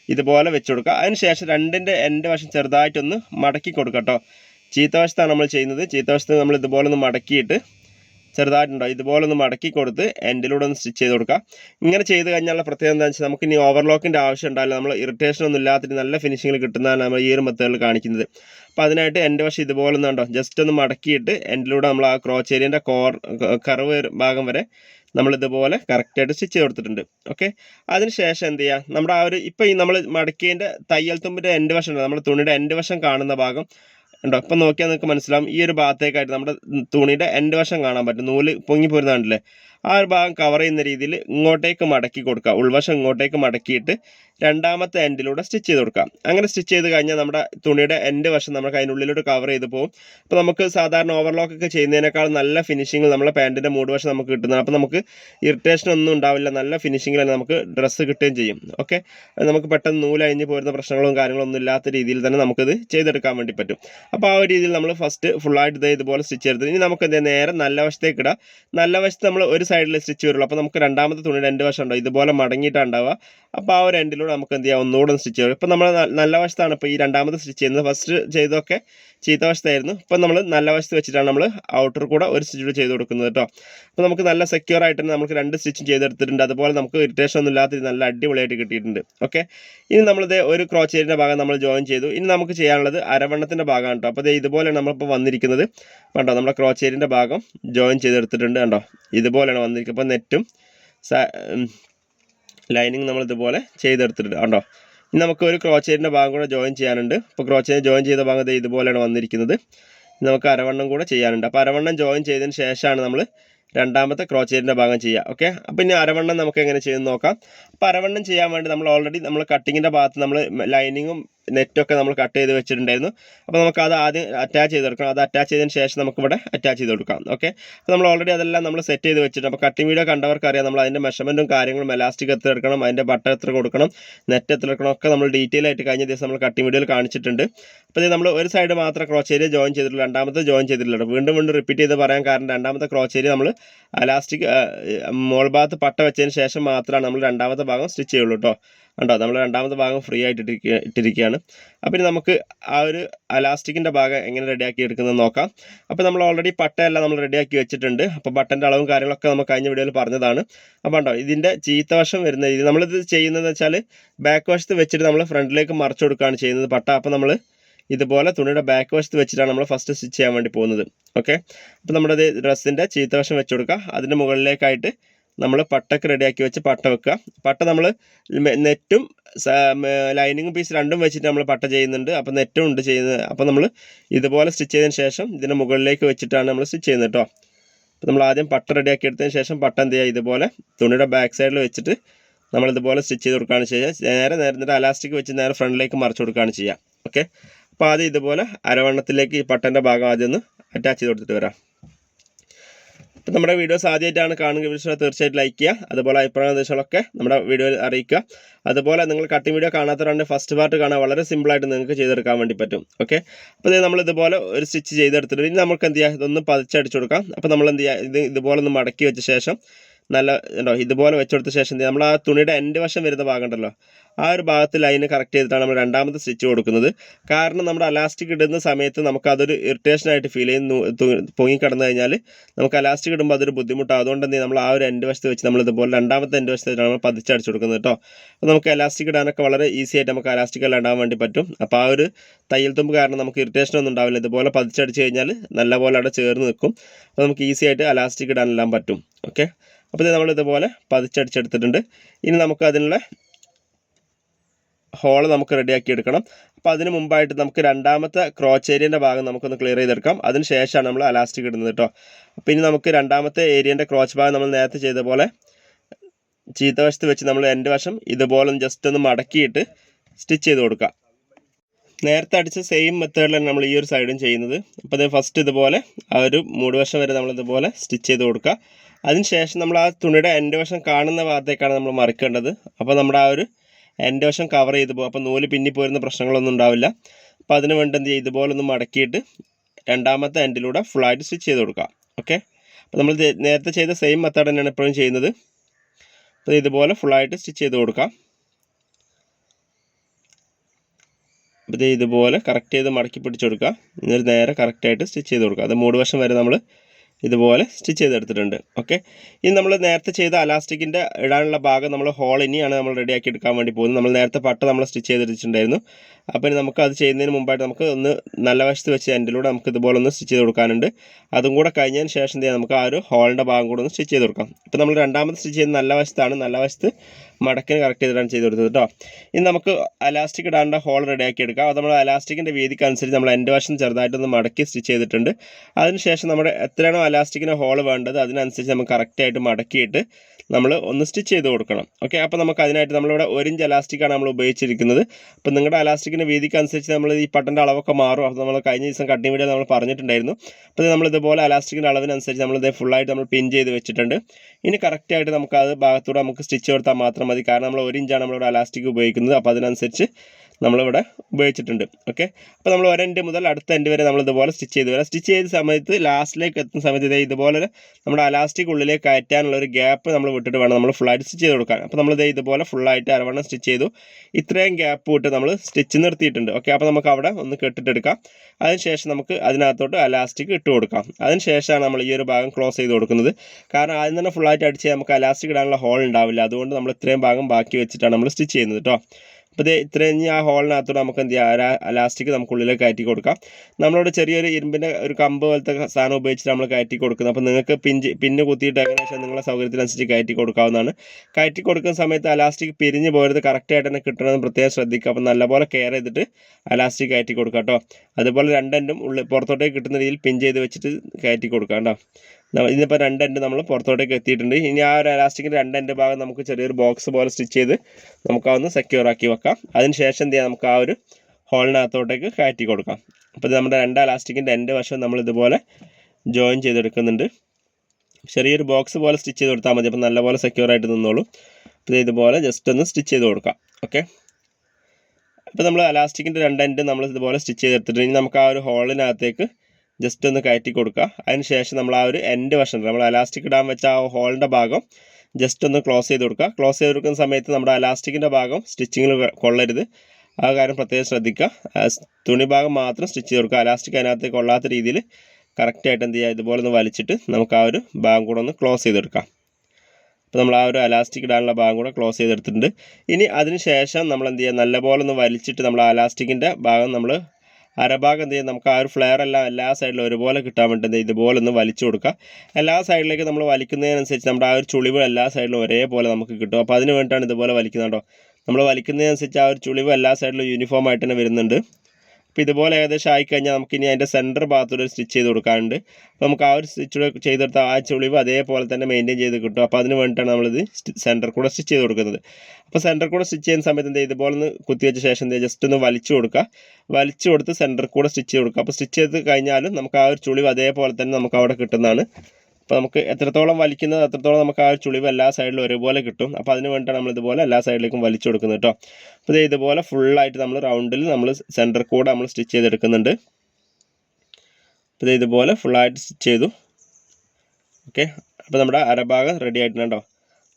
ഇതുപോലെ വെച്ച് കൊടുക്കുക. അതിന് ശേഷം രണ്ടിന്റെ എന്റെ വശം ചെറുതായിട്ടൊന്ന് മടക്കി കൊടുക്കുക കേട്ടോ. ചീത്ത വശത്താണ് നമ്മൾ ചെയ്യുന്നത്. ചീത്തവശത്ത് നമ്മൾ ഇതുപോലെ ഒന്ന് മടക്കിയിട്ട് ചെറുതായിട്ടുണ്ടോ. ഇതുപോലെ ഒന്ന് മടക്കി കൊടുത്ത് എൻഡിലൂടെ ഒന്ന് സ്റ്റിച്ച് ചെയ്ത് കൊടുക്കുക ഇങ്ങനെ ചെയ്ത് കഴിഞ്ഞാൽ പ്രത്യേകത എന്താണെന്ന് വെച്ചാൽ നമുക്ക് ഇനി ഓവർലോക്കിന്റെ ആവശ്യം ഉണ്ടാവില്ല. നമ്മൾ ഇറിറ്റേഷൻ ഒന്നും ഇല്ലാത്തിട്ട് നല്ല ഫിനിഷിങ്ങിൽ കിട്ടുന്നതാണ് നമ്മൾ ഈ ഒരു മെത്തേഡിൽ കാണിക്കുന്നത്. അപ്പോൾ അതിനായിട്ട് എന്റെ വശം ഇതുപോലെ ഒന്ന് കണ്ടോ? ജസ്റ്റ് ഒന്ന് മടക്കിയിട്ട് എൻഡിലൂടെ നമ്മൾ ആ ക്രോച്ചേരിയന്റെ കോർ കറവ് ഭാഗം വരെ നമ്മൾ ഇതുപോലെ കറക്റ്റായിട്ട് സ്റ്റിച്ച് ചെയ്ത് കൊടുത്തിട്ടുണ്ട്. ഓക്കെ അതിനുശേഷം എന്ത് ചെയ്യുക നമ്മുടെ ആ ഒരു ഇപ്പോൾ ഈ നമ്മൾ മടക്കിയതിന്റെ തയ്യൽ തുമ്പിന്റെ എൻഡ് വശം ഉണ്ട് നമ്മുടെ തുണിയുടെ എൻഡ് വശം കാണുന്ന ഭാഗം ഉണ്ടോ ഇപ്പം നോക്കിയാൽ നിങ്ങൾക്ക് മനസ്സിലാവും. ഈ ഒരു ഭാഗത്തേക്കായിട്ട് നമ്മുടെ തുണിയുടെ എൻഡ് വശം കാണാൻ പറ്റും. നൂൽ പൊങ്ങി പോരുന്നുണ്ടല്ലേ ആ ഒരു ഭാഗം കവർ ചെയ്യുന്ന രീതിയിൽ ഇങ്ങോട്ടേക്ക് മടക്കി കൊടുക്കുക ഉൾവശം ഇങ്ങോട്ടേക്ക് മടക്കിയിട്ട് രണ്ടാമത്തെ എൻഡിലൂടെ സ്റ്റിച്ച് ചെയ്ത് കൊടുക്കാം. അങ്ങനെ സ്റ്റിച്ച് ചെയ്ത് കഴിഞ്ഞാൽ നമ്മുടെ തുണിയുടെ എൻഡ് വശം നമുക്ക് അതിനുള്ളിലോട്ട് കവർ ചെയ്ത് പോകും അപ്പോൾ നമുക്ക് സാധാരണ ഓവർലോക്ക് ഒക്കെ ചെയ്യുന്നതിനേക്കാൾ നല്ല ഫിനിഷിംഗ് നമ്മളെ പാന്റിന്റെ മൂട് വശം നമുക്ക് കിട്ടുന്നത് അപ്പോൾ നമുക്ക് ഇറിറ്റേഷൻ ഒന്നും ഉണ്ടാവില്ല. നല്ല ഫിനിഷിംഗിൽ തന്നെ നമുക്ക് ഡ്രസ്സ് കിട്ടുകയും ചെയ്യും. ഓക്കെ നമുക്ക് പെട്ടെന്ന് നൂലഴിഞ്ഞ് പോരുന്ന പ്രശ്നങ്ങളും കാര്യങ്ങളും ഒന്നും ഇല്ലാത്ത രീതിയിൽ തന്നെ നമുക്കിത് ചെയ്തെടുക്കാൻ വേണ്ടി പറ്റും. അപ്പോൾ ആ ഒരു രീതിയിൽ നമ്മൾ ഫസ്റ്റ് ഫുള്ളായിട്ട് ഇതേ ഇതുപോലെ സ്റ്റിച്ച് ചെയ്തെടുത്ത് ഇനി നമുക്ക് എന്തേ നേരെ നല്ല വശത്തേക്ക് ഇടാം. നല്ല വശത്ത് നമ്മൾ ഒരു സൈഡിൽ സ്റ്റിച്ച് വരുള്ളൂ. അപ്പോൾ നമുക്ക് രണ്ടാമത്തെ തുണിയുടെ രണ്ട് വശം ഉണ്ടാവും. ഇതുപോലെ മടങ്ങിയിട്ടാണ് ഉണ്ടാവുക. അപ്പോൾ ആ ഒരു എൻഡിലൂടെ നമുക്ക് എന്ത് ചെയ്യാം? ഒന്നുകൂടെ ഒന്ന് സ്റ്റിച്ച് വരും ഇപ്പോൾ നമ്മൾ നല്ല വശത്താണ് ഇപ്പോൾ ഈ രണ്ടാമത്തെ സ്റ്റിച്ച് ചെയ്യുന്നത്. ഫസ്റ്റ് ചെയ്തൊക്കെ ചീത്ത വശത്തായിരുന്നു. ഇപ്പം നമ്മൾ നല്ല വശത്ത് വെച്ചിട്ടാണ് നമ്മൾ ഔട്ടർ കൂടെ ഒരു സ്റ്റിച്ച് ചെയ്ത് കൊടുക്കുന്നത് കേട്ടോ. അപ്പോൾ നമുക്ക് നല്ല സെക്യൂർ ആയിട്ട് തന്നെ നമുക്ക് രണ്ട് സ്റ്റിച്ചും ചെയ്തെടുത്തിട്ടുണ്ട്. അതുപോലെ നമുക്ക് ഇറിറ്റേഷൻ ഒന്നും ഇല്ലാത്ത നല്ല അടിപൊളിയായിട്ട് കിട്ടിയിട്ടുണ്ട്. ഓക്കെ ഇനി നമ്മളിത് ഒരു ക്രോച്ചേരിന്റെ ഭാഗം നമ്മൾ ജോയിൻ ചെയ്തു. ഇനി നമുക്ക് ചെയ്യാനുള്ളത് അരവണ്ണത്തിന്റെ ഭാഗമാണ് കേട്ടോ. അപ്പോൾ ഇതുപോലെയാണ് നമ്മളിപ്പോൾ വന്നിരിക്കുന്നത്. കണ്ടോ? നമ്മുടെ ക്രോച്ചേരിന്റെ ഭാഗം ജോയിൻ ചെയ്തെടുത്തിട്ടുണ്ട് കണ്ടോ? ഇതുപോലെയാണ് വന്നിരിക്കുന്നത് അപ്പോൾ നെറ്റും ലൈനിങ് നമ്മൾ ഇതുപോലെ ചെയ്തെടുത്തിട്ടുണ്ട്. കണ്ടോ? ഇനി നമുക്ക് ഒരു ക്രോച്ചേരിന്റെ ഭാഗം കൂടെ ജോയിൻ ചെയ്യാനുണ്ട്. അപ്പോൾ ക്രോച്ചേരി ജോയിൻ ചെയ്ത ഭാഗം ദേ ഇതുപോലെയാണ് വന്നിരിക്കുന്നത്. നമുക്ക് അരവണ്ണം കൂടെ ചെയ്യാനുണ്ട്. അപ്പോൾ അരവണ്ണം ജോയിൻ ചെയ്തതിന് ശേഷമാണ് നമ്മൾ രണ്ടാമത്തെ ക്രോച്ചേരിന്റെ ഭാഗം ചെയ്യുക. ഓക്കെ? അപ്പോൾ ഇനി അരവണ്ണം നമുക്ക് എങ്ങനെ ചെയ്യുമെന്ന് നോക്കാം. അപ്പോൾ അരവണ്ണം ചെയ്യാൻ വേണ്ടി നമ്മൾ ഓൾറെഡി നമ്മൾ കട്ടിങ്ങിന്റെ ഭാഗത്ത് നമ്മൾ ലൈനിങ്ങും നെറ്റൊക്കെ നമ്മൾ കട്ട് ചെയ്ത് വെച്ചിട്ടുണ്ടായിരുന്നു. അപ്പോൾ നമുക്ക് അത് ആദ്യം അറ്റാച്ച് ചെയ്ത് കൊടുക്കണം. അത് അറ്റാച്ച് ചെയ്തതിന് ശേഷം നമുക്ക് ഇവിടെ അറ്റാച്ച് ചെയ്ത് കൊടുക്കാം. ഓക്കെ അപ്പോൾ നമ്മൾ ഓൾറെഡി അതെല്ലാം നമ്മൾ സെറ്റ് ചെയ്ത് വെച്ചിട്ട് അപ്പോൾ കട്ടിംഗ് വീഡിയോ കണ്ടവർക്ക് അറിയാം നമ്മൾ അതിന്റെ മെഷർമെന്റും കാര്യങ്ങളും എലാസ്റ്റിക് എത്ര എടുക്കണം അതിന്റെ ബട്ടർ എത്ര കൊടുക്കണം നെറ്റ് എത്ര എടുക്കണം ഒക്കെ നമ്മൾ ഡീറ്റെയിൽ ആയിട്ട് കഴിഞ്ഞ ദിവസം നമ്മൾ കട്ടിംഗ് വീഡിയോയിൽ കാണിച്ചിട്ടുണ്ട്. അപ്പോൾ നമ്മൾ ഒരു സൈഡ് മാത്രം ക്രോച്ചേരി ജോയിൻ ചെയ്തിട്ടുള്ളൂ. രണ്ടാമത്തെ ജോയിൻ ചെയ്തിട്ടില്ല വീണ്ടും വീണ്ടും റിപ്പീറ്റ് ചെയ്ത് പറയാൻ കാരണം രണ്ടാമത്തെ ക്രോച്ചേരി നമ്മൾ അലാസ്റ്റിക് മോൾ ഭാഗത്ത് പട്ട വെച്ചതിന് ശേഷം മാത്രമാണ് നമ്മൾ രണ്ടാമത്തെ ഭാഗം സ്റ്റിച്ച് ചെയ്യുള്ളൂ കേട്ടോ. കണ്ടോ? നമ്മൾ രണ്ടാമത്തെ ഭാഗം ഫ്രീ ആയിട്ട് ഇട്ടിരിക്കുക ഇട്ടിരിക്കുകയാണ് അപ്പോൾ ഇനി നമുക്ക് ആ ഒരു അലാസ്റ്റിക്കിന്റെ ഭാഗം എങ്ങനെ റെഡിയാക്കി എടുക്കുന്നത് നോക്കാം. അപ്പോൾ നമ്മൾ ഓൾറെഡി പട്ടയെല്ലാം നമ്മൾ റെഡിയാക്കി വെച്ചിട്ടുണ്ട്. അപ്പോൾ ബട്ടന്റെ അളവും കാര്യങ്ങളൊക്കെ നമുക്ക് കഴിഞ്ഞ വീഡിയോയിൽ പറഞ്ഞതാണ്. അപ്പോൾ ഉണ്ടോ ഇതിന്റെ ചീത്ത വശം വരുന്ന രീതി നമ്മളിത് ചെയ്യുന്നതെന്ന് വെച്ചാൽ ബാക്ക് വശത്ത് വെച്ചിട്ട് നമ്മൾ ഫ്രണ്ടിലേക്ക് മറച്ചു കൊടുക്കുകയാണ് ചെയ്യുന്നത്. പട്ട അപ്പോൾ നമ്മൾ ഇതുപോലെ തുണിയുടെ ബാക്ക് വശത്ത് വെച്ചിട്ടാണ് നമ്മൾ ഫസ്റ്റ് സ്റ്റിച്ച് ചെയ്യാൻ വേണ്ടി പോകുന്നത്. ഓക്കെ അപ്പോൾ നമ്മുടെ ഡ്രസ്സിന്റെ ചീത്ത വശം വെച്ച് കൊടുക്കുക. അതിന്റെ മുകളിലേക്കായിട്ട് നമ്മൾ പട്ടൊക്കെ റെഡിയാക്കി വെച്ച് പട്ട വെക്കുക. പട്ട നമ്മൾ നെറ്റും ലൈനിങ് പീസ് രണ്ടും വെച്ചിട്ട് നമ്മൾ പട്ട ചെയ്യുന്നുണ്ട്. അപ്പോൾ നെറ്റും ഉണ്ട് ചെയ്യുന്നത്. അപ്പോൾ നമ്മൾ ഇതുപോലെ സ്റ്റിച്ച് ചെയ്തതിന് ശേഷം ഇതിന്റെ മുകളിലേക്ക് വെച്ചിട്ടാണ് നമ്മൾ സ്റ്റിച്ച് ചെയ്യുന്നത് കേട്ടോ അപ്പോൾ നമ്മൾ ആദ്യം പട്ട റെഡിയാക്കി എടുത്തതിന് ശേഷം പട്ട എന്ത് ചെയ്യുക? ഇതുപോലെ തുണിയുടെ ബാക്ക് സൈഡിൽ വെച്ചിട്ട് നമ്മൾ ഇതുപോലെ സ്റ്റിച്ച് ചെയ്ത് കൊടുക്കുകയാണ് ചെയ്യുക. നേരെ നേരെ നേരെ അലാസ്റ്റിക് വെച്ച് നേരെ ഫ്രണ്ടിലേക്ക് മറിച്ച് കൊടുക്കുകയാണ് ചെയ്യുക. ഓക്കെ അപ്പോൾ ആദ്യം ഇതുപോലെ അരവണ്ണത്തിലേക്ക് ഈ പട്ടന്റെ ഭാഗം ആദ്യം ഒന്ന് അറ്റാച്ച് ചെയ്ത് കൊടുത്തിട്ട് വരാം. അപ്പോൾ നമ്മുടെ വീഡിയോസ് ആദ്യമായിട്ടാണ് കാണുക വിഷയം തീർച്ചയായിട്ടും ലൈക്ക് ചെയ്യുക. അതുപോലെ അഭിപ്രായ നിർദ്ദേശങ്ങളൊക്കെ നമ്മുടെ വീഡിയോയിൽ അറിയിക്കുക. അതുപോലെ നിങ്ങൾ കട്ടിങ് വീഡിയോ കാണാത്തവരാണെങ്കിൽ ഫസ്റ്റ് പാർട്ട് കാണാൻ വളരെ സിമ്പിളായിട്ട് നിങ്ങൾക്ക് ചെയ്തെടുക്കാൻ വേണ്ടി പറ്റും. ഓക്കെ അപ്പോൾ ഇത് നമ്മൾ ഇതുപോലെ ഒരു സ്റ്റിച്ച് ചെയ്തെടുത്തിട്ട് ഇനി നമുക്ക് എന്ത് ചെയ്യുക ഇതൊന്ന് പതിച്ചടിച്ചു കൊടുക്കാം. അപ്പോൾ നമ്മൾ എന്ത് ചെയ്യുക ഇത് ഇതുപോലെ ഒന്ന് മടക്കി വെച്ച ശേഷം നല്ല ഉണ്ടോ? ഇതുപോലെ വെച്ചെടുത്ത ശേഷം നമ്മൾ ആ തുണിയുടെ എൻഡ് വശം വരുന്ന ഭാഗം ഉണ്ടല്ലോ. ആ ഒരു ഭാഗത്ത് ലൈന് കറക്റ്റ് ചെയ്തിട്ടാണ് നമ്മൾ രണ്ടാമത്തെ സ്റ്റിച്ച് കൊടുക്കുന്നത്. കാരണം നമ്മുടെ അലാസ്റ്റിക് ഇടുന്ന സമയത്ത് നമുക്ക് അതൊരു ഇറിറ്റേഷൻ ആയിട്ട് ഫീൽ പൊങ്ങി പൊങ്ങിക്കിടന്നു കഴിഞ്ഞാൽ നമുക്ക് അലാസ്റ്റിക് ഇടുമ്പോൾ അതൊരു ബുദ്ധിമുട്ടാണ് അതുകൊണ്ട് തന്നെ നമ്മൾ ആ ഒരു എൻഡ് വശത്ത് വെച്ച് നമ്മൾ ഇതുപോലെ രണ്ടാമത്തെ എൻഡ് വശത്ത് നമ്മൾ പതിച്ചടിച്ച് കൊടുക്കുന്നത് കേട്ടോ അപ്പോൾ നമുക്ക് അലാസ്റ്റിക് ഇടാനൊക്കെ വളരെ ഈസി ആയിട്ട് നമുക്ക് അലാസ്റ്റിക് എല്ലാം ഇടാൻ വേണ്ടി പറ്റും. അപ്പോൾ ആ ഒരു തയ്യൽ തുമ്പ് കാരണം നമുക്ക് ഇറിറ്റേഷൻ ഒന്നും ഉണ്ടാവില്ല. ഇതുപോലെ പതിച്ചടിച്ച് കഴിഞ്ഞാൽ നല്ലപോലെ അവിടെ ചേർന്ന് നിൽക്കും. അപ്പോൾ നമുക്ക് ഈസി ആയിട്ട് അലാസ്റ്റിക് ഇടാനെല്ലാം പറ്റും. ഓക്കെ അപ്പോൾ ഇത് നമ്മൾ ഇതുപോലെ പതിച്ചടിച്ചെടുത്തിട്ടുണ്ട്. ഇനി നമുക്ക് അതിനുള്ള ഹോൾ നമുക്ക് റെഡിയാക്കി എടുക്കണം. അപ്പോൾ അതിന് മുമ്പായിട്ട് നമുക്ക് രണ്ടാമത്തെ ക്രോച്ച് ഏരിയന്റെ ഭാഗം നമുക്കൊന്ന് ക്ലിയർ ചെയ്തെടുക്കാം. അതിന് ശേഷമാണ് നമ്മൾ അലാസ്റ്റിക് ഇടുന്നത് കേട്ടോ അപ്പോൾ ഇനി നമുക്ക് രണ്ടാമത്തെ ഏരിയന്റെ ക്രോച്ച് ഭാഗം നമ്മൾ നേരത്തെ ചെയ്ത പോലെ ചീത്ത വശത്ത് വെച്ച് നമ്മൾ എന്റെ വശം ഇതുപോലെ ജസ്റ്റ് ഒന്ന് മടക്കിയിട്ട് സ്റ്റിച്ച് ചെയ്ത് കൊടുക്കുക നേരത്തെ അടിച്ച സെയിം മെത്തേഡിലാണ് നമ്മൾ ഈ ഒരു സൈഡും ചെയ്യുന്നത്. അപ്പോൾ അത് ഫസ്റ്റ് ഇതുപോലെ ആ ഒരു മൂടുവശം വരെ നമ്മൾ ഇതുപോലെ സ്റ്റിച്ച് ചെയ്ത് കൊടുക്കുക അതിനുശേഷം നമ്മൾ ആ തുണിയുടെ എന്റെ വശം കാണുന്ന ഭാഗത്തേക്കാണ് നമ്മൾ മറിക്കേണ്ടത്. അപ്പോൾ നമ്മുടെ ആ ഒരു എന്റെ വശം കവർ ചെയ്ത് പോകും അപ്പോൾ നൂൽ പിന്നി പോരുന്ന പ്രശ്നങ്ങളൊന്നും ഉണ്ടാവില്ല. അപ്പോൾ അതിന് വേണ്ടി എന്ത് ചെയ്യുക ഇതുപോലെ ഒന്ന് മടക്കിയിട്ട് രണ്ടാമത്തെ എൻഡിലൂടെ ഫുള്ളായിട്ട് സ്റ്റിച്ച് ചെയ്ത് കൊടുക്കുക. ഓക്കെ അപ്പോൾ നമ്മൾ നേരത്തെ ചെയ്ത സെയിം മെത്തേഡ് തന്നെയാണ് എപ്പോഴും ചെയ്യുന്നത്. അപ്പോൾ ഇതുപോലെ ഫുള്ളായിട്ട് സ്റ്റിച്ച് ചെയ്ത് കൊടുക്കാം അപ്പോൾ ഇതുപോലെ കറക്റ്റ് ചെയ്ത് മടക്കി പിടിച്ച് കൊടുക്കുക. എന്നിട്ട് നേരെ കറക്റ്റായിട്ട് സ്റ്റിച്ച് ചെയ്ത് കൊടുക്കുക. അത് മൂട് വശം വരെ നമ്മൾ ഇതുപോലെ സ്റ്റിച്ച് ചെയ്തെടുത്തിട്ടുണ്ട്. ഓക്കെ? ഇനി നമ്മൾ നേരത്തെ ചെയ്ത അലാസ്റ്റിക്കിന്റെ ഇടാനുള്ള ഭാഗം നമ്മൾ ഹോൾ ഇനിയാണ് നമ്മൾ റെഡിയാക്കി എടുക്കാൻ വേണ്ടി പോകുന്നത്. നമ്മൾ നേരത്തെ പട്ട് നമ്മൾ സ്റ്റിച്ച് ചെയ്തിട്ടുണ്ടായിരുന്നു അപ്പോൾ ഇനി നമുക്ക് അത് ചെയ്യുന്നതിന് മുമ്പായിട്ട് നമുക്ക് ഒന്ന് നല്ല വശത്ത് വെച്ച് എൻഡിലൂടെ നമുക്ക് ഇതുപോലെ ഒന്ന് സ്റ്റിച്ച് ചെയ്ത് കൊടുക്കാനുണ്ട്. അതും കൂടെ കഴിഞ്ഞതിന് ശേഷം നമുക്ക് ആ ഒരു ഹോളിന്റെ ഭാഗം കൂടെ ഒന്ന് സ്റ്റിച്ച് ചെയ്ത് കൊടുക്കാം. ഇപ്പം നമ്മൾ രണ്ടാമത് സ്റ്റിച്ച് ചെയ്യുന്നത് നല്ല വശത്താണ്. നല്ല വശത്ത് മടക്കിന് കറക്റ്റ് ചെയ്തിട്ടാണ് ചെയ്ത് കൊടുത്തത് കേട്ടോ ഇനി നമുക്ക് അലാസ്റ്റിക് ഇടാനുള്ള ഹോൾ റെഡിയാക്കി എടുക്കാം. അത് നമ്മൾ അലാസ്റ്റിക്കിന്റെ വീതിക്ക് അനുസരിച്ച് നമ്മൾ എന്റെ വശം ചെറുതായിട്ടൊന്ന് മടക്കി സ്റ്റിച്ച് ചെയ്തിട്ടുണ്ട്. അതിനുശേഷം നമ്മുടെ എത്രയാണോ അലാസ്റ്റിക്കിന് ഹോൾ വേണ്ടത് അതിനനുസരിച്ച് നമുക്ക് കറക്റ്റായിട്ട് മടക്കിയിട്ട് നമ്മൾ ഒന്ന് സ്റ്റിച്ച് ചെയ്ത് കൊടുക്കണം. ഓക്കെ അപ്പോൾ നമുക്ക് അതിനായിട്ട് നമ്മളിവിടെ ഒരു ഇഞ്ച് അലാസ്റ്റിക്കാണ് നമ്മൾ ഉപയോഗിച്ചിരിക്കുന്നത്. അപ്പോൾ നിങ്ങളുടെ അലാസ്റ്റിക്കിന്റെ വീതിക്ക് അനുസരിച്ച് നമ്മൾ ഈ പട്ടന്റെ അളവൊക്കെ മാറും. അപ്പോൾ നമ്മൾ കഴിഞ്ഞ ദിവസം കട്ടിങ് വീഡിയോ നമ്മൾ പറഞ്ഞിട്ടുണ്ടായിരുന്നു. അപ്പോൾ നമ്മൾ ഇതുപോലെ അലാസ്റ്റിക്കിന്റെ അളവിനനുസരിച്ച് നമ്മൾ ഇത് ഫുള്ളായിട്ട് നമ്മൾ പിൻ ചെയ്ത് വെച്ചിട്ടുണ്ട്. ഇനി കറക്റ്റായിട്ട് നമുക്ക് അത് ഭാഗത്തൂടെ നമുക്ക് സ്റ്റിച്ച് കൊടുത്താൽ മാത്രം മതി. കാരണം നമ്മൾ ഒരു ഇഞ്ചാണ് നമ്മളിവിടെ അലാസ്റ്റിക് ഉപയോഗിക്കുന്നത്. അപ്പോൾ അതിനനുസരിച്ച് നമ്മളിവിടെ ഉപയോഗിച്ചിട്ടുണ്ട്. ഓക്കെ അപ്പോൾ നമ്മൾ ഒരെൻഡ് മുതൽ അടുത്ത എൻഡ് വരെ നമ്മൾ ഇതുപോലെ സ്റ്റിച്ച് ചെയ്ത് വരാം. സ്റ്റിച്ച് ചെയ്ത സമയത്ത് ലാസ്റ്റിലേക്ക് എത്തുന്ന സമയത്ത് ഇതേ ഇതുപോലെ നമ്മുടെ അലാസ്റ്റിക് ഉള്ളിലേക്ക് കയറ്റാനുള്ള ഒരു ഗ്യാപ്പ് നമ്മൾ വിട്ടിട്ട് വേണം നമ്മൾ ഫുള്ളായിട്ട് സ്റ്റിച്ച് ചെയ്ത് കൊടുക്കാൻ. അപ്പോൾ നമ്മൾ ഇതേ ഇതുപോലെ ഫുള്ളായിട്ട് അരവണ്ണം സ്റ്റിച്ച് ചെയ്തു. ഇത്രയും ഗ്യാപ്പ് വിട്ട് നമ്മൾ സ്റ്റിച്ച് നിർത്തിയിട്ടുണ്ട്. ഓക്കെ അപ്പോൾ നമുക്ക് അവിടെ ഒന്ന് കെട്ടിട്ടെടുക്കാം അതിനുശേഷം നമുക്ക് അതിനകത്തോട്ട് അലാസ്റ്റിക് ഇട്ട് കൊടുക്കാം. അതിനുശേഷമാണ് നമ്മൾ ഈ ഒരു ഭാഗം ക്ലോസ് ചെയ്ത് കൊടുക്കുന്നത്. കാരണം ആദ്യം തന്നെ ഫുള്ളായിട്ട് അടിച്ച് നമുക്ക് അലാസ്റ്റിക് ഇടാനുള്ള ഹോൾ ഉണ്ടാവില്ല. അതുകൊണ്ട് നമ്മൾ ഇത്രയും ഭാഗം ബാക്കി വെച്ചിട്ടാണ് നമ്മൾ സ്റ്റിച്ച് ചെയ്യുന്നത് കേട്ടോ അപ്പോൾ ഇത് ഇത്രയും ആ ഹോളിനകത്തോടെ നമുക്ക് എന്ത് ചെയ്യാം ലാസ്റ്റിക്ക് നമുക്ക് ഉള്ളിലേക്ക് കയറ്റി കൊടുക്കാം. നമ്മളോട് ചെറിയൊരു ഇരുമ്പിന്റെ ഒരു കമ്പ് പോലത്തെ സാധനം ഉപയോഗിച്ചിട്ട് നമ്മൾ കയറ്റി കൊടുക്കുന്നത്. അപ്പോൾ നിങ്ങൾക്ക് പിഞ്ച് പിന്ന് കുത്തിയിട്ട് ഏകദേശം നിങ്ങളുടെ സൗകര്യത്തിനനുസരിച്ച് കയറ്റി കൊടുക്കാവുന്നതാണ്. കയറ്റി കൊടുക്കുന്ന സമയത്ത് അലാസ്റ്റിക് പിരിഞ്ഞ് പോരുത് കറക്റ്റായിട്ട് തന്നെ കിട്ടണമെന്ന് പ്രത്യേകം ശ്രദ്ധിക്കുക. അപ്പോൾ നല്ലപോലെ കെയർ ചെയ്തിട്ട് അലാസ്റ്റിക് കയറ്റി കൊടുക്കുക കേട്ടോ അതുപോലെ രണ്ടെൻഡും ഉള്ളിൽ പുറത്തോട്ടേക്ക് കിട്ടുന്ന രീതിയിൽ പിൻ ചെയ്ത് വെച്ചിട്ട് കയറ്റി കൊടുക്കുക കേട്ടോ ഇതിനിപ്പോൾ രണ്ട് എൻഡ് നമ്മൾ പുറത്തോട്ടേക്ക് എത്തിയിട്ടുണ്ട്. ഇനി ആ ഒരു എലാസ്റ്റിക്കിന്റെ രണ്ട് എൻഡ് ഭാഗം നമുക്ക് ചെറിയൊരു ബോക്സ് പോലെ സ്റ്റിച്ച് ചെയ്ത് നമുക്ക് അതൊന്ന് സെക്യൂർ ആക്കി വെക്കാം. അതിന് ശേഷം എന്ത് ചെയ്യാം? നമുക്ക് ആ ഒരു ഹോളിനകത്തോട്ടേക്ക് കയറ്റി കൊടുക്കാം. അപ്പോൾ നമ്മുടെ രണ്ട് എലാസ്റ്റിക്കിന്റെ എന്റെ വശം നമ്മൾ ഇതുപോലെ ജോയിൻ ചെയ്തെടുക്കുന്നുണ്ട്. ചെറിയൊരു ബോക്സ് പോലെ സ്റ്റിച്ച് ചെയ്ത് കൊടുത്താൽ മതി. അപ്പോൾ നല്ലപോലെ സെക്യൂർ ആയിട്ട് നിന്നോളൂ. അപ്പോൾ ഇത് ഇതുപോലെ ജസ്റ്റ് ഒന്ന് സ്റ്റിച്ച് ചെയ്ത് കൊടുക്കാം. ഓക്കെ അപ്പോൾ നമ്മൾ അലാസ്റ്റിക്കിന്റെ രണ്ട് എൻഡ് നമ്മൾ ഇതുപോലെ സ്റ്റിച്ച് ചെയ്തെടുത്തിട്ട് ഇനി നമുക്ക് ആ ഒരു ഹോളിനകത്തേക്ക് ജസ്റ്റ് ഒന്ന് കയറ്റി കൊടുക്കുക. അതിനുശേഷം നമ്മൾ ആ ഒരു എൻഡ് വശം നമ്മൾ അലാസ്റ്റിക് ഇടാൻ വെച്ച ആ ഹോളിന്റെ ഭാഗം ജസ്റ്റ് ഒന്ന് ക്ലോസ് ചെയ്ത് കൊടുക്കുക. ക്ലോസ് ചെയ്ത് കൊടുക്കുന്ന സമയത്ത് നമ്മുടെ അലാസ്റ്റിക്കിന്റെ ഭാഗം സ്റ്റിച്ചിങ്ങിൽ കൊള്ളരുത്. ആ കാര്യം പ്രത്യേകം ശ്രദ്ധിക്കുക. തുണി ഭാഗം മാത്രം സ്റ്റിച്ച് ചെയ്ത് കൊടുക്കുക. അലാസ്റ്റിക് അതിനകത്ത് കൊള്ളാത്ത രീതിയിൽ കറക്റ്റായിട്ട് എന്ത് ചെയ്യുക? ഇതുപോലെ ഒന്ന് വലിച്ചിട്ട് നമുക്ക് ആ ഒരു ഭാഗം കൂടെ ഒന്ന് ക്ലോസ് ചെയ്തെടുക്കാം അപ്പോൾ നമ്മൾ ആ ഒരു അലാസ്റ്റിക് ഇടാനുള്ള ഭാഗം കൂടെ ക്ലോസ് ചെയ്തെടുത്തിട്ടുണ്ട് ഇനി അതിന് ശേഷം നമ്മൾ എന്ത് ചെയ്യുക? നല്ലപോലെ ഒന്ന് വലിച്ചിട്ട് നമ്മൾ അലാസ്റ്റിക്കിന്റെ ഭാഗം നമ്മൾ അരഭാഗം എന്ത് ചെയ്യും? നമുക്ക് ആ ഒരു ഫ്ലെയർ എല്ലാം എല്ലാ സൈഡിലും ഒരുപോലെ കിട്ടാൻ വേണ്ടി ഇതുപോലെ ഒന്ന് വലിച്ചു കൊടുക്കുക. എല്ലാ സൈഡിലേക്ക് നമ്മൾ വലിക്കുന്നതിനനുസരിച്ച് നമ്മുടെ ആ ഒരു ചുളിവ് എല്ലാ സൈഡിലും ഒരേപോലെ നമുക്ക് കിട്ടും. അപ്പോൾ അതിന് വേണ്ടിയിട്ടാണ് ഇതുപോലെ വലിക്കുന്നത് കേട്ടോ. നമ്മൾ വലിക്കുന്നതിനനുസരിച്ച് ആ ഒരു ചുളിവ് എല്ലാ സൈഡിലും യൂണിഫോം ആയിട്ട് തന്നെ വരുന്നുണ്ട്. അപ്പോൾ ഇതുപോലെ ഏകദേശം ആയിക്കഴിഞ്ഞാൽ നമുക്കിനി അതിന്റെ സെന്റർ ഭാഗത്തൂടെ സ്റ്റിച്ച് ചെയ്ത് കൊടുക്കാനുണ്ട്. അപ്പോൾ നമുക്ക് ആ ഒരു സ്റ്റിച്ച് ചെയ്തെടുത്ത ആ ചുളിവ് അതേപോലെ തന്നെ മെയിന്റെയിൻ ചെയ്ത് കിട്ടും. അപ്പോൾ അതിന് വേണ്ടിയിട്ടാണ് നമ്മളിത് സെന്റർ കൂടെ സ്റ്റിച്ച് ചെയ്ത് കൊടുക്കുന്നത്. അപ്പോൾ സെന്റർ കൂടെ സ്റ്റിച്ച് ചെയ്യുന്ന സമയത്ത് എന്താ ഇതുപോലെ ഒന്ന് കുത്തിവെച്ച ശേഷം എന്ത് ജസ്റ്റ് ഒന്ന് വലിച്ചു കൊടുക്കുക. വലിച്ചു കൊടുത്ത് സെന്റർ കൂടെ സ്റ്റിച്ച് ചെയ്ത് കൊടുക്കുക. അപ്പോൾ സ്റ്റിച്ച് ചെയ്ത് കഴിഞ്ഞാലും നമുക്ക് ആ ഒരു ചുളിവ് അതേപോലെ തന്നെ നമുക്ക് അവിടെ കിട്ടുന്നതാണ്. അപ്പോൾ നമുക്ക് എത്രത്തോളം വലിക്കുന്നത് അത്രത്തോളം നമുക്ക് ആ ചുളിവ് എല്ലാ സൈഡിലും ഒരേപോലെ കിട്ടും. അപ്പോൾ അതിന് വേണ്ടിയിട്ടാണ് നമ്മൾ ഇതുപോലെ എല്ലാ സൈഡിലേക്കും വലിച്ചു കൊടുക്കുന്നത് കേട്ടോ. അപ്പോൾ ദേ ഇതുപോലെ ഫുള്ളായിട്ട് നമ്മൾ റൗണ്ടിൽ നമ്മൾ സെന്റർ കൂടെ നമ്മൾ സ്റ്റിച്ച് ചെയ്തെടുക്കുന്നുണ്ട്. അപ്പോൾ ഇതുപോലെ ഫുള്ളായിട്ട് സ്റ്റിച്ച് ചെയ്തു. ഓക്കെ അപ്പോൾ നമ്മുടെ അരഭാഗം റെഡി ആയിട്ടുണ്ട്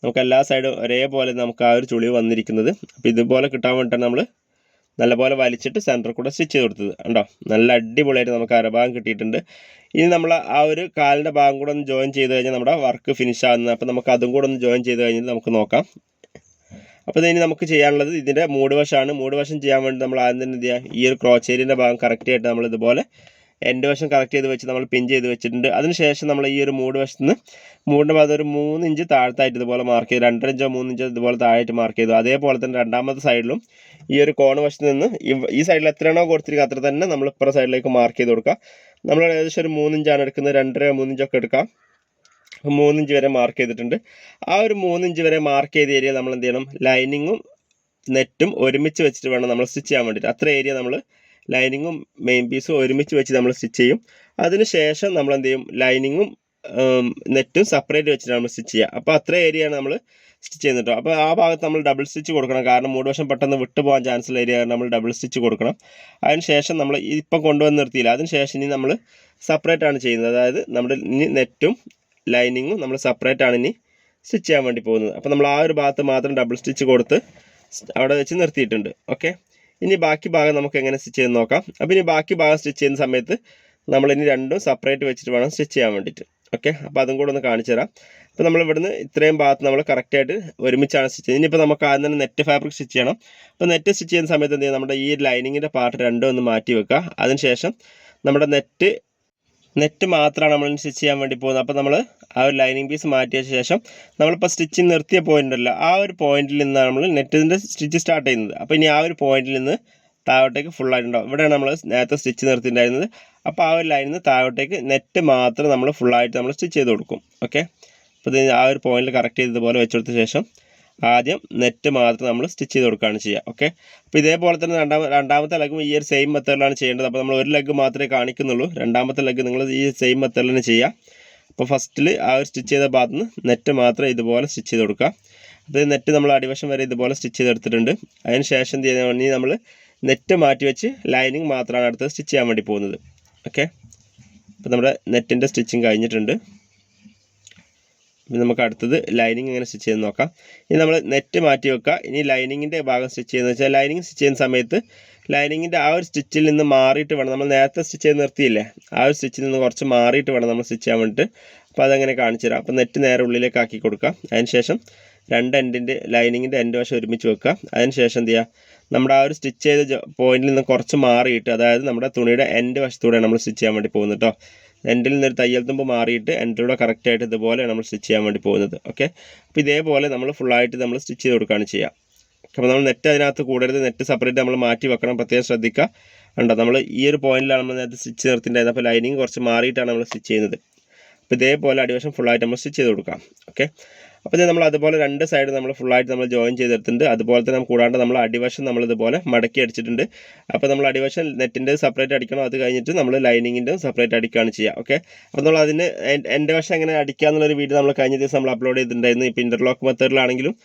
നമുക്ക് എല്ലാ സൈഡും ഒരേപോലെ നമുക്ക് ആ ഒരു ചുളിവ് വന്നിരിക്കുന്നത്. അപ്പോൾ ഇതുപോലെ കിട്ടാൻ വേണ്ടിയിട്ടാണ് നമ്മൾ നല്ലപോലെ വലിച്ചിട്ട് സെന്ററിൽ കൂടെ സ്റ്റിച്ച് ചെയ്ത് കൊടുത്തത്. കണ്ടോ? നല്ല അടിപൊളിയായിട്ട് നമുക്ക് അരഭാഗം കിട്ടിയിട്ടുണ്ട്. ഇനി നമ്മൾ ആ ഒരു കാലിന്റെ ഭാഗം കൂടെ ഒന്ന് ജോയിൻ ചെയ്ത് കഴിഞ്ഞാൽ നമ്മുടെ വർക്ക് ഫിനിഷ് ആകുന്നത് അപ്പോൾ നമുക്ക് അതും കൂടെ ഒന്ന് ജോയിൻ ചെയ്ത് കഴിഞ്ഞാൽ നമുക്ക് നോക്കാം. അപ്പോൾ ഇനി നമുക്ക് ചെയ്യാനുള്ളത് ഇതിന്റെ മൂട് വശമാണ് മൂട് വശം ചെയ്യാൻ വേണ്ടി നമ്മൾ ആദ്യം തന്നെ എന്ത് ചെയ്യുക? ഈ ഒരു ക്രോച്ചേരിന്റെ ഭാഗം കറക്റ്റ് ആയിട്ട് നമ്മൾ ഇതുപോലെ എന്റെ വശം കറക്റ്റ് ചെയ്ത് വെച്ച് നമ്മൾ പിൻ ചെയ്ത് വെച്ചിട്ടുണ്ട്. അതിനുശേഷം നമ്മൾ ഈ ഒരു മൂട് വശത്ത് നിന്ന് മൂടിന്റെ ഭാഗത്ത് ഒരു മൂന്ന് ഇഞ്ച് താഴത്തായിട്ട് ഇതുപോലെ മാർക്ക് ചെയ്തു. രണ്ടര ഇഞ്ചോ മൂന്ന് ഇഞ്ചോ ഇതുപോലെ താഴായിട്ട് മാർക്ക് ചെയ്തു. അതേപോലെ തന്നെ രണ്ടാമത്തെ സൈഡിലും ഈ ഒരു കോൺ വശത്ത് നിന്ന് ഈ സൈഡിൽ എത്രയാണോ കൊടുത്തിരിക്കുക അത്ര തന്നെ നമ്മൾ ഇപ്പുറ സൈഡിലേക്ക് മാർക്ക് ചെയ്ത് കൊടുക്കുക നമ്മൾ ഏകദേശം ഒരു മൂന്നിഞ്ചാണ് എടുക്കുന്നത്. രണ്ടര മൂന്നിഞ്ചൊക്കെ എടുക്കാം. മൂന്നിഞ്ച് വരെ മാർക്ക് ചെയ്തിട്ടുണ്ട്. ആ ഒരു മൂന്നിഞ്ച് വരെ മാർക്ക് ചെയ്ത ഏരിയ നമ്മൾ എന്ത് ചെയ്യണം? ലൈനിങ്ങും നെറ്റും ഒരുമിച്ച് വെച്ചിട്ട് വേണം നമ്മൾ സ്റ്റിച്ച് ചെയ്യാൻ വേണ്ടിയിട്ട്. അത്ര ഏരിയ നമ്മൾ ലൈനിങ്ങും മെയിൻ പീസും ഒരുമിച്ച് വെച്ച് നമ്മൾ സ്റ്റിച്ച് ചെയ്യും. അതിനുശേഷം നമ്മൾ എന്ത് ചെയ്യും? ലൈനിങ്ങും നെറ്റും സെപ്പറേറ്റ് വെച്ചിട്ട് നമ്മൾ സ്റ്റിച്ച് ചെയ്യുക. അപ്പോൾ അത്ര ഏരിയയാണ് നമ്മൾ സ്റ്റിച്ച് ചെയ്യുന്നത് കേട്ടോ അപ്പോൾ ആ ഭാഗത്ത് നമ്മൾ ഡബിൾ സ്റ്റിച്ച് കൊടുക്കണം. കാരണം മൂട് വശം പെട്ടെന്ന് വിട്ടു പോകാൻ ചാൻസ് ഉള്ള ഏരിയ നമ്മൾ ഡബിൾ സ്റ്റിച്ച് കൊടുക്കണം. അതിന് ശേഷം നമ്മൾ ഇപ്പം കൊണ്ടുവന്ന് നിർത്തിയില്ല. അതിന് ശേഷം ഇനി നമ്മൾ സെപ്പറേറ്റ് ആണ് ചെയ്യുന്നത്. അതായത് നമ്മുടെ ഇനി നെറ്റും ലൈനിങ്ങും നമ്മൾ സെപ്പറേറ്റ് ആണ് ഇനി സ്റ്റിച്ച് ചെയ്യാൻ വേണ്ടി പോകുന്നത്. അപ്പോൾ നമ്മൾ ആ ഒരു ഭാഗത്ത് മാത്രം ഡബിൾ സ്റ്റിച്ച് കൊടുത്ത് അവിടെ വെച്ച് നിർത്തിയിട്ടുണ്ട്. ഓക്കെ ഇനി ബാക്കി ഭാഗം നമുക്ക് എങ്ങനെ സ്റ്റിച്ച് ചെയ്ത് നോക്കാം. അപ്പോൾ ഇനി ബാക്കി ഭാഗം സ്റ്റിച്ച് ചെയ്യുന്ന സമയത്ത് നമ്മൾ ഇനി രണ്ടും സെപ്പറേറ്റ് വെച്ചിട്ട് വേണം സ്റ്റിച്ച് ചെയ്യാൻ വേണ്ടിയിട്ട്. ഓക്കെ അപ്പോൾ അതും കൂടെ ഒന്ന് കാണിച്ചു തരാം. അപ്പോൾ നമ്മൾ ഇവിടുന്ന് ഇത്രയും ഭാഗത്ത് നമ്മൾ കറക്റ്റായിട്ട് ഒരുമിച്ചാണ് സ്റ്റിച്ച് ചെയ്യുന്നത്. ഇനിയിപ്പോൾ നമുക്ക് ആദ്യം തന്നെ നെറ്റ് ഫാബ്രിക് സ്റ്റിച്ച് ചെയ്യണം. അപ്പോൾ നെറ്റ് സ്റ്റിച്ച് ചെയ്യുന്ന സമയത്ത് എന്ത് ചെയ്യും നമ്മുടെ ഈ ലൈനിങ്ങിന്റെ പാർട്ട് രണ്ടും ഒന്ന് മാറ്റി വെക്കുക. അതിനുശേഷം നമ്മുടെ നെറ്റ് നെറ്റ് മാത്രമാണ് നമ്മൾ സ്റ്റിച്ച് ചെയ്യാൻ വേണ്ടി പോകുന്നത്. അപ്പോൾ നമ്മൾ ആ ഒരു ലൈനിങ് പീസ് മാറ്റിയ ശേഷം നമ്മളിപ്പോൾ സ്റ്റിച്ചിങ് നിർത്തിയ പോയിന്റ് അല്ല ആ ഒരു പോയിന്റിൽ നിന്നാണ് നമ്മൾ നെറ്റിന്റെ സ്റ്റിച്ച് സ്റ്റാർട്ട് ചെയ്യുന്നത്. അപ്പോൾ ഇനി ആ ഒരു പോയിന്റിൽ നിന്ന് താഴോട്ടേക്ക് ഫുള്ളായിട്ടുണ്ടാവും ഇവിടെയാണ് നമ്മൾ നേരത്തെ സ്റ്റിച്ച് നിർത്തിയിട്ടുണ്ടായിരുന്നത്. അപ്പോൾ ആ ഒരു ലൈനിൽ നിന്ന് താഴോട്ടേക്ക് നെറ്റ് മാത്രം നമ്മൾ ഫുള്ളായിട്ട് നമ്മൾ സ്റ്റിച്ച് ചെയ്ത് കൊടുക്കും. ഓക്കെ അപ്പോൾ ആ ഒരു പോയിന്റിൽ കറക്റ്റ് ചെയ്തതുപോലെ വെച്ചെടുത്ത ശേഷം ആദ്യം നെറ്റ് മാത്രം നമ്മൾ സ്റ്റിച്ച് ചെയ്ത് കൊടുക്കുകയാണ് ചെയ്യുക ഓക്കെ അപ്പോൾ ഇതേപോലെ തന്നെ രണ്ടാമ രണ്ടാമത്തെ ലെഗും ഈ ഒരു സെയിം മെത്തേഡിലാണ് ചെയ്യേണ്ടത്. അപ്പോൾ നമ്മൾ ഒരു ലെഗ് മാത്രമേ കാണിക്കുന്നുള്ളൂ. രണ്ടാമത്തെ ലെഗ് നിങ്ങൾ ഈ സെയിം മെത്തേഡിൽ തന്നെ ചെയ്യുക. അപ്പോൾ ഫസ്റ്റിൽ ആ ഒരു സ്റ്റിച്ച് ചെയ്ത ഭാഗത്ത് നിന്ന് നെറ്റ് മാത്രം ഇതുപോലെ സ്റ്റിച്ച് ചെയ്ത് കൊടുക്കുക. അത് നെറ്റ് നമ്മൾ അടിവശം വരെ ഇതുപോലെ സ്റ്റിച്ച് ചെയ്തെടുത്തിട്ടുണ്ട് അതിന് ശേഷം എന്ത് ചെയ്യുന്ന നമ്മൾ നെറ്റ് മാറ്റി വെച്ച് ലൈനിങ് മാത്രമാണ് അടുത്ത് സ്റ്റിച്ച് ചെയ്യാൻ വേണ്ടി പോകുന്നത് ഓക്കെ അപ്പോൾ നമ്മുടെ നെറ്റിന്റെ സ്റ്റിച്ചിങ് കഴിഞ്ഞിട്ടുണ്ട്. ഇനി നമുക്ക് അടുത്തത് ലൈനിങ് എങ്ങനെ സ്റ്റിച്ച് ചെയ്യുന്ന നോക്കാം. ഇനി നമ്മൾ നെറ്റ് മാറ്റി വെക്കുക. ഇനി ലൈനിങ്ങിന്റെ ഭാഗം സ്റ്റിച്ച് ചെയ്യുന്നത് വെച്ചാൽ ലൈനിങ് സ്റ്റിച്ച് ചെയ്യുന്ന സമയത്ത് ലൈനിങ്ങിന്റെ ആ ഒരു സ്റ്റിച്ചിൽ നിന്ന് മാറിയിട്ട് വേണം. നമ്മൾ നേരത്തെ സ്റ്റിച്ച് ചെയ്ത് നിർത്തിയില്ലേ? ആ ഒരു സ്റ്റിച്ചിൽ നിന്ന് കുറച്ച് മാറിയിട്ട് വേണം നമ്മൾ സ്റ്റിച്ച് ചെയ്യാൻ വേണ്ടിയിട്ട്. അപ്പോൾ അതങ്ങനെ കാണിച്ചു തരാം. അപ്പോൾ നെറ്റ് നേരെ ഉള്ളിലേക്ക് ആക്കി കൊടുക്കുക. അതിന് ശേഷം രണ്ട് എൻഡിന്റെ ലൈനിങ്ങിന്റെ എൻഡ് വശം ഒരുമിച്ച് വെക്കുക. അതിന് ശേഷം എന്ത് ചെയ്യുക? നമ്മുടെ ആ ഒരു സ്റ്റിച്ച് ചെയ്ത പോയിന്റിൽ നിന്ന് കുറച്ച് മാറിയിട്ട് അതായത് നമ്മുടെ തുണിയുടെ എൻഡ് വശത്തൂടെയാണ് നമ്മൾ സ്റ്റിച്ച് ചെയ്യാൻ വേണ്ടി പോകുന്നത് കേട്ടോ എൻഡിൽ നിന്നൊരു തയ്യൽ തുമ്പ് മാറിയിട്ട് എൻഡിലൂടെ കറക്റ്റായിട്ട് ഇതുപോലെ നമ്മൾ സ്റ്റിച്ച് ചെയ്യാൻ വേണ്ടി പോകുന്നത്. ഓക്കെ അപ്പോൾ ഇതേപോലെ നമ്മൾ ഫുള്ളായിട്ട് നമ്മൾ സ്റ്റിച്ച് ചെയ്ത് കൊടുക്കുകയാണ് ചെയ്യുക. അപ്പോൾ നമ്മൾ നെറ്റ് അതിനകത്ത് കൂടരുത്. നെറ്റ് സെപ്പറേറ്റ് നമ്മൾ മാറ്റി വെക്കണം. പ്രത്യേകം ശ്രദ്ധിക്കുക. ഉണ്ടോ നമ്മൾ ഈ ഒരു പോയിന്റിലാണ് നമ്മൾ നേരത്തെ സ്റ്റിച്ച് നിർത്തിയിട്ടുണ്ടായിരുന്നത് അപ്പോൾ ലൈനിങ് കുറച്ച് മാറിയിട്ടാണ് നമ്മൾ സ്റ്റിച്ച് ചെയ്യുന്നത്. അപ്പോൾ ഇതേപോലെ അടിവശം ഫുള്ളായിട്ട് നമ്മൾ സ്റ്റിച്ച് ചെയ്ത് കൊടുക്കാം ഓക്കെ അപ്പോൾ ഇത് നമ്മൾ അതുപോലെ രണ്ട് സൈഡ് നമ്മൾ ഫുള്ളായിട്ട് നമ്മൾ ജോയിൻ ചെയ്തെടുത്തിട്ടുണ്ട്. അതുപോലെ തന്നെ നമുക്ക് കൂടാണ്ട് നമ്മൾ അടിവശം നമ്മൾ ഇതുപോലെ മടക്കി അടിച്ചിട്ടുണ്ട്. അപ്പോൾ നമ്മൾ അടിവശം നെറ്റിന്റെ സെപ്പറേറ്റ് അടിക്കണം. അത് കഴിഞ്ഞിട്ട് നമ്മൾ ലൈനിങ്ങിന്റെ സെപ്പറേറ്റ് അടിക്കുകയാണ് ചെയ്യുക. ഓക്കെ അപ്പോൾ നമ്മൾ അതിന് എൻ- എന്റെ വശം എങ്ങനെ അടിക്കുക എന്നുള്ളൊരു വീഡിയോ നമ്മൾ കഴിഞ്ഞ ദിവസം നമ്മൾ അപ്ലോഡ് ചെയ്തിട്ടുണ്ടായിരുന്നു. ഇപ്പോൾ ഇന്റർലോക്ക് മെത്തേഡിലാണെങ്കിലും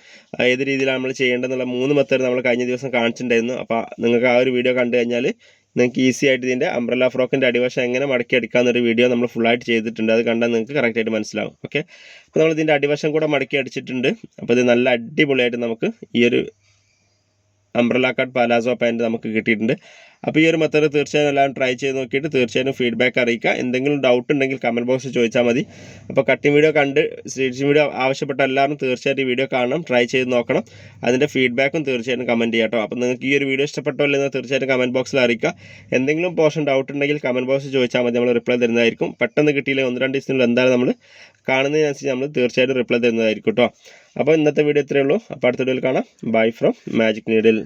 ഏത് രീതിയിലാണ് നമ്മൾ ചെയ്യേണ്ടതെന്നുള്ള മൂന്ന് മെത്തേഡ് നമ്മൾ കഴിഞ്ഞ ദിവസം കാണിച്ചിട്ടുണ്ടായിരുന്നു. അപ്പോൾ നിങ്ങൾക്ക് ആ ഒരു വീഡിയോ കണ്ടു കഴിഞ്ഞാൽ നിങ്ങൾക്ക് ഈസി ആയിട്ട് ഇതിന്റെ അംബ്രല്ല ഫ്രോക്കിന്റെ അടിവശം എങ്ങനെ മടക്കി എടുക്കാമെന്നൊരു വീഡിയോ നമ്മൾ ഫുള്ളായിട്ട് ചെയ്തിട്ടുണ്ട്. അത് കണ്ടാൽ നിങ്ങൾക്ക് കറക്റ്റായിട്ട് മനസ്സിലാവും. ഓക്കെ അപ്പോൾ നമ്മൾ ഇതിന്റെ അടിവശം കൂടെ മടക്കി അടിച്ചിട്ടുണ്ട്. അപ്പോൾ ഇത് നല്ല അടിപൊളിയായിട്ട് നമുക്ക് ഈ ഒരു അംബ്രല്ല കട്ട് പലാസോ പാന്റ് നമുക്ക് കിട്ടിയിട്ടുണ്ട്. അപ്പോൾ ഈ ഒരു മെത്തേഡ് തീർച്ചയായും എല്ലാവരും ട്രൈ ചെയ്ത് നോക്കിയിട്ട് തീർച്ചയായും ഫീഡ്ബാക്ക് അറിയിക്കുക. എന്തെങ്കിലും ഡൗട്ട് ഉണ്ടെങ്കിൽ കമന്റ് ബോക്സിൽ ചോദിച്ചാൽ മതി. അപ്പോൾ കട്ടിംഗ് വീഡിയോ കണ്ട് സ്റ്റിച്ചിങ് വീഡിയോ ആവശ്യപ്പെട്ട എല്ലാവരും തീർച്ചയായിട്ടും ഈ വീഡിയോ കാണണം ട്രൈ ചെയ്ത് നോക്കണം. അതിന്റെ ഫീഡ്ബാക്കും തീർച്ചയായിട്ടും കമന്റ് ചെയ്യാം കേട്ടോ അപ്പോൾ നിങ്ങൾക്ക് ഈ ഒരു വീഡിയോ ഇഷ്ടപ്പെട്ടോ ഇല്ലെന്ന് തീർച്ചയായിട്ടും കമന്റ് ബോക്സിൽ അറിയിക്കുക. എന്തെങ്കിലും പോർഷൻ ഡൗട്ട് ഉണ്ടെങ്കിൽ കമന്റ് ബോക്സിൽ ചോദിച്ചാൽ മതി നമ്മൾ റിപ്ലൈ തരുന്നതായിരിക്കും. പെട്ടെന്ന് കിട്ടിയില്ല ഒന്ന് രണ്ട് ദിവസത്തിനുള്ളിൽ എന്തായാലും നമ്മൾ കാണുന്നതിനനുസരിച്ച് നമ്മൾ തീർച്ചയായിട്ടും റിപ്ലൈ തരുന്നതായിരിക്കും കേട്ടോ അപ്പോൾ ഇന്നത്തെ വീഡിയോ ഇത്രയേ ഉള്ളൂ. അപ്പോൾ അടുത്ത വീഡിയോയിൽ കാണാം. Bye from magic needle